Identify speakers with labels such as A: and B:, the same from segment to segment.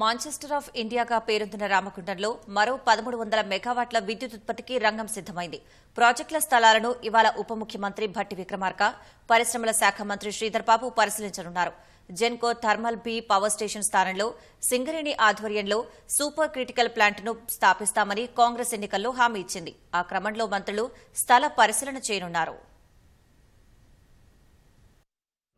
A: Manchester of ఇండియాగా పేరొందిన రామకుండంలో మరో పదమూడు వందల మెగావాట్ల విద్యుత్ ఉత్పత్తికి రంగం సిద్దమైంది ప్రాజెక్టుల స్థలాలను ఇవాళ ఉప ముఖ్యమంత్రి భట్టి విక్రమార్క పరిశ్రమల శాఖ మంత్రి Sridhar Babu పరిశీలించనున్నారు. Genco thermal B power station స్థానంలో సింగరేణి ఆధ్వర్యంలో సూపర్ క్రిటికల్ ప్లాంట్ను స్థాపిస్తామని కాంగ్రెస్ ఎన్నికల్లో హామీ ఇచ్చింది. ఆ క్రమంలో మంత్రులు స్థల పరిశీలన చేయనున్నారు.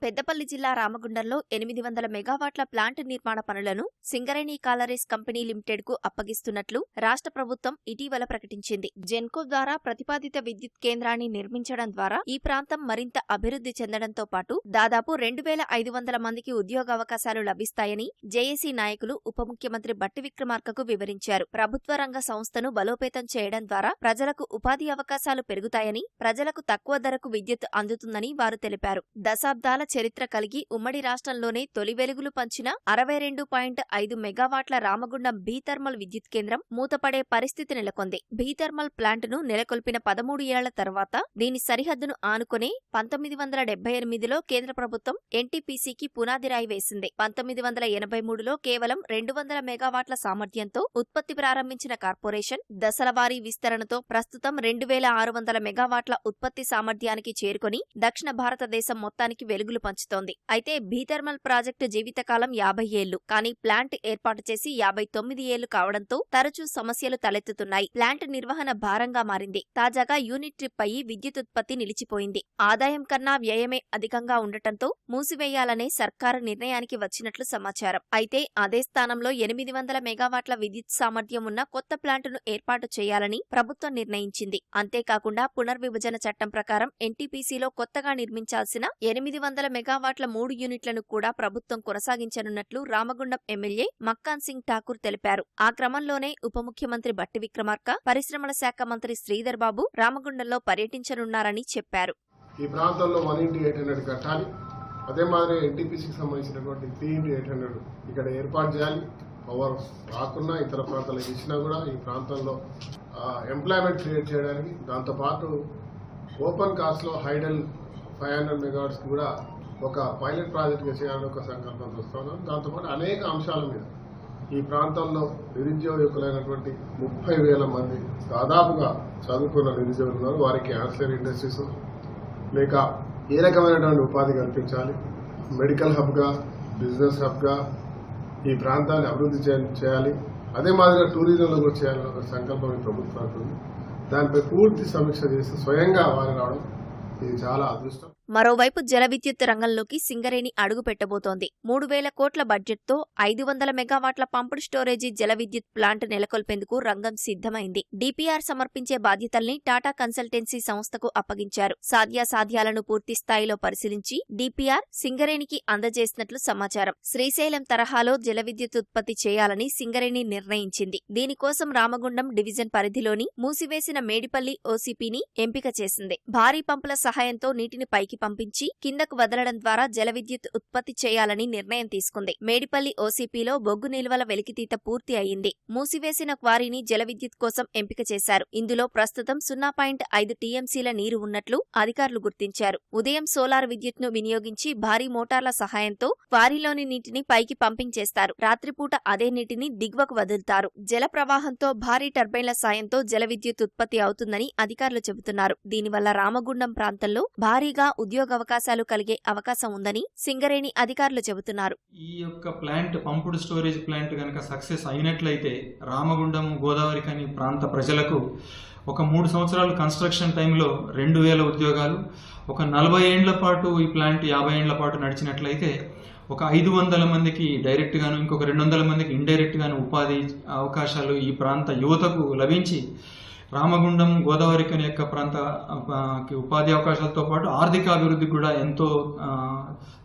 B: పెద్దపల్లి జిల్లా రామగుండంలో ఎనిమిది వందల మెగావాట్ల ప్లాంట్ నిర్మాణ పనులను సింగరేణి కాలరీస్ కంపెనీ లిమిటెడ్కు అప్పగిస్తున్నట్లు రాష్ట్ర ప్రభుత్వం ఇటీవల ప్రకటించింది. జెన్కో ద్వారా ప్రతిపాదిత విద్యుత్ కేంద్రాన్ని నిర్మించడం ద్వారా ఈ ప్రాంతం మరింత అభివృద్ధి చెందడంతో పాటు దాదాపు రెండు వేల ఐదు వందల మందికి ఉద్యోగావకాశాలు లభిస్తాయని జేఏసీ నాయకులు ఉప ముఖ్యమంత్రి బట్టి విక్రమార్కకు వివరించారు. ప్రభుత్వ రంగ సంస్థను బలోపేతం చేయడం ద్వారా ప్రజలకు ఉపాధి అవకాశాలు పెరుగుతాయని ప్రజలకు తక్కువ ధరకు విద్యుత్ అందుతుందని వారు తెలిపారు. దశాబ్దాల చరిత్ర కలిగి ఉమ్మడి రాష్ట్రంలోనే తొలి వెలుగులు పంచిన అరవై రెండు పాయింట్ ఐదు మెగావాట్ల రామగుండం బీథర్మల్ విద్యుత్ కేంద్రం మూతపడే పరిస్థితి నెలకొంది. బీథర్మల్ ప్లాంట్ను నెలకొల్పిన పదమూడు ఏళ్ళ తర్వాత దీని సరిహద్దును ఆనుకుని పంతొమ్మిది వందల డెబ్బై ఎనిమిదిలో కేంద్ర ప్రభుత్వం ఎన్టీపీసీకి పునాది రాయి వేసింది. పంతొమ్మిది వందల ఎనభై మూడులో కేవలం రెండు వందల మెగావాట్ల సామర్థ్యంతో ఉత్పత్తి ప్రారంభించిన కార్పొరేషన్ దశలవారీ విస్తరణతో ప్రస్తుతం రెండు వేల ఆరు వందల మెగావాట్ల ఉత్పత్తి సామర్థ్యానికి చేరుకొని దక్షిణ భారతదేశం మొత్తానికి వెలుగులు పంచుతోంది అయితే బీథర్మల్ ప్రాజెక్టు జీవితకాలం యాభై ఏళ్ళు కానీ ప్లాంట్ ఏర్పాటు చేసి యాభై తొమ్మిది ఏళ్ళు కావడంతో తరచూ సమస్యలు తలెత్తుతున్నాయి. ప్లాంట్ నిర్వహణ భారంగా మారింది. తాజాగా యూనిట్ ట్రిప్ అయ్యి విద్యుత్ ఉత్పత్తి నిలిచిపోయింది. ఆదాయం కన్నా వ్యయమే అధికంగా ఉండటంతో మూసివేయాలనే సర్కారు నిర్ణయానికి వచ్చినట్లు సమాచారం. అయితే అదే స్థానంలో ఎనిమిది వందల మెగావాట్ల విద్యుత్ సామర్థ్యం ఉన్న కొత్త ప్లాంటును ఏర్పాటు చేయాలని ప్రభుత్వం నిర్ణయించింది. అంతేకాకుండా పునర్విభజన చట్టం ప్రకారం ఎన్టీపీసీలో కొత్తగా నిర్మించాల్సిన ఎనిమిది వందల మెగావాట్ల మూడు యూనిట్లను కూడా ప్రభుత్వం కొనసాగించనున్నట్లు రామగుండం ఎమ్మెల్యే మక్కాన్ సింగ్ ఠాకూర్ తెలిపారు. ఆ క్రమంలోనే ఉప ముఖ్యమంత్రి బట్టి విక్రమార్క పరిశ్రమల శాఖ మంత్రి శ్రీధర్ బాబు రామగుండంలో పర్యటించనున్నారని చెప్పారు.
C: ఈ ప్రాంతంలో వన్ ఇంటూ ఎయిట్ హండ్రెడ్ కట్టాలి. అదే మాదిరి ఎన్టీపీసీకి సంబంధించినటువంటి త్రీ ఇంటూ ఎయిట్ హండ్రెడ్ ఇక్కడ ఏర్పాటు చేయాలి. పవర్ రాకున్నా ఇతర ప్రాంతాలకు ఇచ్చినా కూడా ఈ ప్రాంతంలో ఎంప్లాయ్మెంట్ క్రియేట్ చేయడానికి దాంతోపాటు ఓపెన్ కాస్ట్లో హైడల్ ఫైవ్ హండ్రెడ్ మెగావాట్స్ కూడా ఒక పైలట్ ప్రాజెక్ట్గా చేయాలని ఒక సంకల్పం చూస్తున్నాం దాంతోపాటు అనేక అంశాల మీద ఈ ప్రాంతంలో నిరుద్యోగులైనటువంటి ముప్పై వేల మంది దాదాపుగా చదువుకున్న నిరుద్యోగులు ఉన్నారు. వారికి యాన్సిలరీ ఇండస్ట్రీస్ లేక ఏ రకమైనటువంటి ఉపాధి కల్పించాలి? మెడికల్ హబ్గా బిజినెస్ హబ్గా ఈ ప్రాంతాన్ని అభివృద్ధి చేయాలి. అదే మాదిరిగా టూరిజంలో కూడా చేయాలని ఒక సంకల్పం ఈ ప్రభుత్వానికి ఉంది. దానిపై పూర్తి సమీక్ష చేసి స్వయంగా వారు రావడం ఇది చాలా అదృష్టం.
B: మరోవైపు జల విద్యుత్ రంగంలోకి సింగరేణి అడుగు పెట్టబోతోంది. మూడు వేల కోట్ల బడ్జెట్తో ఐదు వందల మెగావాట్ల పంపుడు స్టోరేజీ జల విద్యుత్ ప్లాంట్ నెలకొల్పేందుకు రంగం సిద్ధమైంది. డిపిఆర్ సమర్పించే బాధ్యతల్ని టాటా కన్సల్టెన్సీ సంస్థకు అప్పగించారు. సాధ్యాసాధ్యాలను పూర్తి స్థాయిలో పరిశీలించి డిపిఆర్ సింగరేణికి అందజేసినట్లు సమాచారం. శ్రీశైలం తరహాలో జల విద్యుత్ ఉత్పత్తి చేయాలని సింగరేణి నిర్ణయించింది. దీనికోసం రామగుండం డివిజన్ పరిధిలోని మూసివేసిన మేడిపల్లి ఓసీపీని ఎంపిక చేసింది. భారీ పంపుల సహాయంతో నీటిని పైకి పంపించి కిందకు వదలడం ద్వారా జల విద్యుత్ ఉత్పత్తి చేయాలని నిర్ణయం తీసుకుంది. మేడిపల్లి ఓసీపీలో బొగ్గు నిల్వల వెలికితీత పూర్తి అయింది మూసివేసిన క్వారీని జల విద్యుత్ కోసం ఎంపిక చేశారు. ఇందులో ప్రస్తుతం సున్నా పాయింట్ ఐదు టీఎంసీల నీరు ఉన్నట్లు అధికారులు గుర్తించారు. ఉదయం సోలార్ విద్యుత్ను వినియోగించి భారీ మోటార్ల సహాయంతో క్వారీలోని నీటిని పైకి పంపింగ్ చేస్తారు. రాత్రిపూట అదే నీటిని దిగువకు వదులుతారు. జల ప్రవాహంతో భారీ టర్బైన్ల సాయంతో జల విద్యుత్ ఉత్పత్తి అవుతుందని అధికారులు చెబుతున్నారు. దీనివల్ల రామగుండం ప్రాంతంలో భారీగా ఉద్యోగావకాశాలు కలిగే అవకాశం ఉందని సింగరేణి అధికారులు చెబుతున్నారు.
D: ఈ యొక్క ప్లాంట్ పంపుడు స్టోరేజ్ ప్లాంట్ కనుక సక్సెస్ అయినట్లయితే రామగుండం గోదావరి కానీ ప్రాంత ప్రజలకు ఒక మూడు సంవత్సరాలు కన్స్ట్రక్షన్ టైంలో రెండు వేల ఉద్యోగాలు ఒక నలభై ఏండ్ల పాటు ఈ ప్లాంట్ యాభై ఏండ్ల పాటు నడిచినట్లయితే ఒక ఐదు వందల మందికి డైరెక్ట్గాను ఇంకొక రెండు వందల మందికి ఇండైరెక్ట్గాను ఉపాధి అవకాశాలు ఈ ప్రాంత యువతకు లభించి రామగుండం గోదావరి కని యొక్క ప్రాంత ఉపాధి అవకాశాలతో పాటు ఆర్థిక అభివృద్ధికి కూడా ఎంతో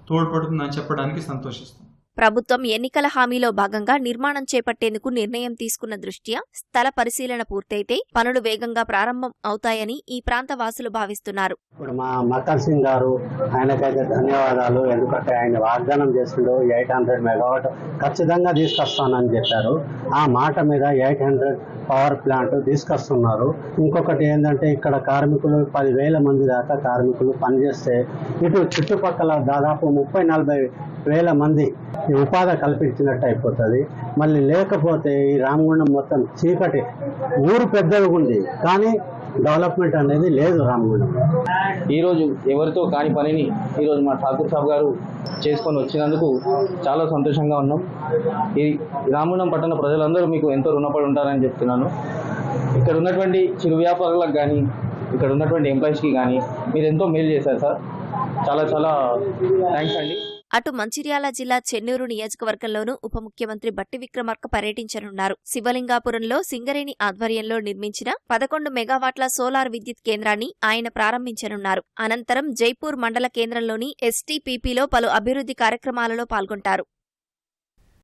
D: తోడ్పడుతుందని చెప్పడానికి సంతోషిస్తాం.
B: ప్రభుత్వం ఎన్నికల హామీలో భాగంగా నిర్మాణం చేపట్టేందుకు నిర్ణయం తీసుకున్న దృష్ట్యా స్థల పరిశీలన పూర్తయితే పనులు వేగంగా ప్రారంభం అవుతాయని ఈ ప్రాంత వాసులు భావిస్తున్నారు.
E: ఇప్పుడు మా మక్కన్ సింగ్ గారు ఆయనకైతే ధన్యవాదాలు. ఎందుకంటే ఆయన వాగ్దానం చేసిండు ఎయిట్ హండ్రెడ్ మెగావాట్ ఖచ్చితంగా తీసుకొస్తానని చెప్పారు. ఆ మాట మీద ఎయిట్ హండ్రెడ్ పవర్ ప్లాంట్ తీసుకొస్తున్నారు. ఇంకొకటి ఏంటంటే ఇక్కడ కార్మికులు పదివేల మంది దాకా కార్మికులు పనిచేస్తే ఇటు చుట్టుపక్కల దాదాపు ముప్పై నలభై వేల మంది ఈ ఉపాధి కల్పించినట్టు అయిపోతుంది. మళ్ళీ లేకపోతే ఈ రామగుండం మొత్తం చీకటి ఊరు పెద్దగా ఉంది. కానీ డెవలప్మెంట్ అనేది లేదు రామగుండం.
F: ఈరోజు ఎవరితో కాని పనిని ఈరోజు మా ఠాకూర్ సాబ్ గారు చేసుకొని వచ్చినందుకు చాలా సంతోషంగా ఉన్నాం. ఈ రామగుండం పట్టణ ప్రజలందరూ మీకు ఎంతో రుణపడి ఉంటారని చెప్తున్నాను. ఇక్కడ ఉన్నటువంటి చిరు వ్యాపారులకు కానీ ఇక్కడ ఉన్నటువంటి ఎంప్లాయీస్కి కానీ మీరు ఎంతో మేలు చేశారు సార్. చాలా చాలా థ్యాంక్స్ అండి.
B: అటు మంచిర్యాల జిల్లా చెన్నూరు నియోజకవర్గంలోనూ ఉప ముఖ్యమంత్రి బట్టి విక్రమార్క పర్యటించనున్నారు. శివలింగాపురంలో సింగరేణి ఆధ్వర్యంలో నిర్మించిన పదకొండు మెగావాట్ల సోలార్ విద్యుత్ కేంద్రాన్ని ఆయన ప్రారంభించనున్నారు. అనంతరం జైపూర్ మండల కేంద్రంలోని ఎస్టీపీపీలో పలు అభివృద్ధి కార్యక్రమాలలో పాల్గొంటారు.